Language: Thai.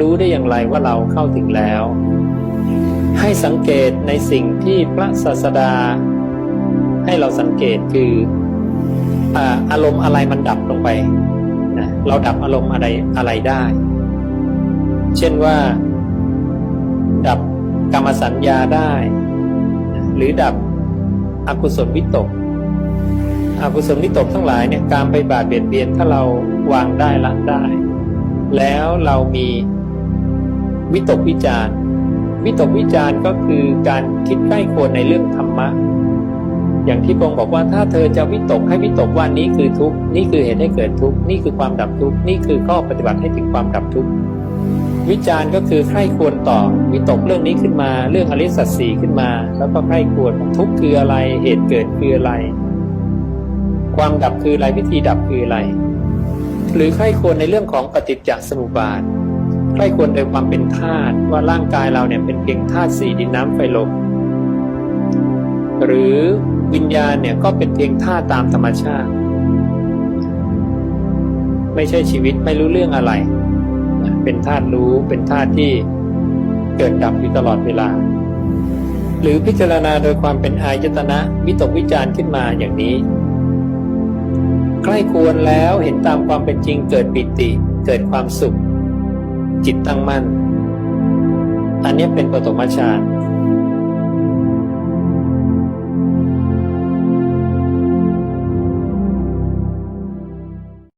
รู้ได้อย่างไรว่าเราเข้าถึงแล้ว ให้สังเกตในสิ่งที่พระศาสดา ให้เราสังเกตคืออาอารมณ์อะไรมันดับลงไปนะเราดับอารมณ์อะไรอะไรได้ เช่นว่า ดับกรรมสัญญาได้ หรือดับอกุศลวิตก อกุศลวิตกทั้งหลายเนี่ยการไปบาดเบียดเบียนถ้าเราวางได้ละได้ แล้วเรามี วิตกวิจารวิตกวิจารก็คือการคิดใกล้ควรในเรื่องธรรมะ อย่างที่พงค์บอกว่าถ้าเธอจะวิตกให้วิตกว่านี้คือทุกนี่คือเหตุให้เกิดทุกข์นี่คือความดับทุกข์นี่คือข้อปฏิบัติให้ถึงความดับทุกข์วิจารณ์ก็คือใคร่ควรต่อวิตกเรื่องนี้ขึ้นมา เรื่องอริสัจสี่ขึ้นมา แล้วก็ใคร่ควรทุกข์คืออะไรเหตุเกิดคืออะไร ความดับคืออะไรวิธีดับคืออะไร หรือใคร่ควรในเรื่องของปฏิจจสมุปบาท ใคร่ควรโดยความเป็นธาตุว่าร่างกายเราเนี่ยเป็นเพียงธาตุสี่ดินน้ำไฟลมหรือวิญญาณเนี่ยก็เป็นเพียงธาตุตามธรรมชาติ ไม่ใช่ชีวิตไม่รู้เรื่องอะไร เป็นธาตุรู้เป็นธาตุที่เกิดดับอยู่ตลอดเวลา หรือพิจารณาโดยความเป็นอายตนะวิตกวิจารณ์ขึ้นมาอย่างนี้ใกล้ควรแล้วเห็นตามความเป็นจริงเกิดปิติเกิดความสุข จิตตั้งมั่น อันนี้เป็นปฐมฌาน